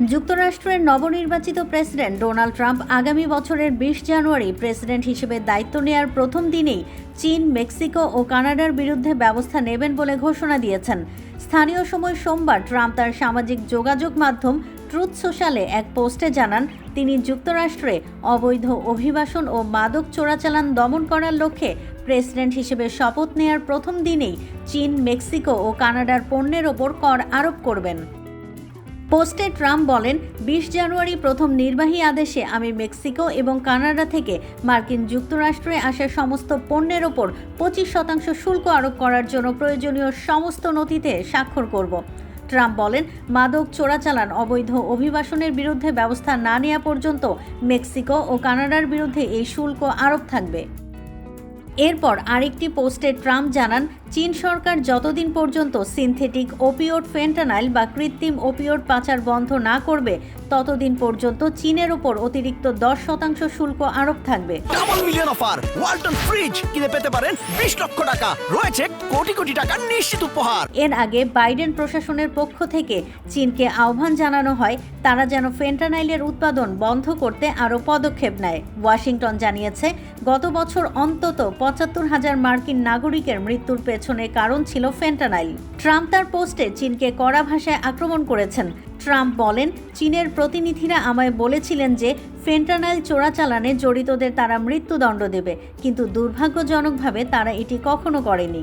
যুক্তরাষ্ট্রের নবনির্বাচিত president Donald Trump আগামী বছরের বিশ জানুয়ারি প্রেসিডেন্ট হিসেবে দায়িত্ব নেয়ার প্রথম দিনেই চীন, মেক্সিকো ও কানাডার বিরুদ্ধে ব্যবস্থা নেবেন বলে ঘোষণা দিয়েছেন। স্থানীয় সময় সোমবার ট্রাম্প তার সামাজিক যোগাযোগ মাধ্যম ট্রুথ সোশ্যালে এক পোস্টে জানান, তিনি যুক্তরাষ্ট্রে অবৈধ অভিবাসন ও মাদক চোরাচালান দমন করার লক্ষ্যে প্রেসিডেন্ট হিসেবে শপথ নেয়ার প্রথম দিনেই চীন, মেক্সিকো ও কানাডার পণ্যের ওপর কর আরোপ করবেন। পোস্টে ট্রাম্প বলেন, বিশ জানুয়ারি প্রথম নির্বাহী আদেশে আমি মেক্সিকো এবং কানাডা থেকে মার্কিন যুক্তরাষ্ট্রে আসা সমস্ত পণ্যের ওপর পঁচিশ শতাংশ শুল্ক আরোপ করার জন্য প্রয়োজনীয় সমস্ত নথিতে স্বাক্ষর করব। ট্রাম্প বলেন, মাদক চোরাচালান, অবৈধ অভিবাসনের বিরুদ্ধে ব্যবস্থা না নেওয়া পর্যন্ত মেক্সিকো ও কানাডার বিরুদ্ধে এই শুল্ক আরোপ থাকবে। এরপর আরেকটি পোস্টে ট্রাম্প জানান, চীন সরকার যতদিন পর্যন্ত সিনথেটিক ওপিওড ফেন্টানাইল বা কৃত্রিম ওপিওড পাচার বন্ধ না করবে ততদিন পর্যন্ত চীনের ওপর অতিরিক্ত দশ শতাংশ শুল্ক আরোপ থাকবে। Double million offer Walton fridge কিনে পেতে পারেন বিশ লক্ষ টাকা। রয়েছে কোটি কোটি টাকার নিশ্চিত উপহার। এর আগে বাইডেন প্রশাসনের পক্ষ থেকে চীনকে আহ্বান জানানো হয় তারা যেন ফেন্টানাইলের উৎপাদন বন্ধ করতে আরও পদক্ষেপ নেয়। ওয়াশিংটন জানিয়েছে গত বছর অন্তত পঁচাত্তর হাজার মার্কিন নাগরিকের মৃত্যুর পেছনে কারণ ছিল ফেন্টানাইল। ট্রাম্প তার পোস্টে চীনকে কড়া ভাষায় আক্রমণ করেছেন। ট্রাম্প বলেন, চীনের প্রতিনিধিরা আমায় বলেছিলেন যে ফেন্টানাইল চোরাচালানে জড়িতদের তারা মৃত্যুদণ্ড দেবে, কিন্তু দুর্ভাগ্যজনকভাবে তারা এটি কখনো করেনি।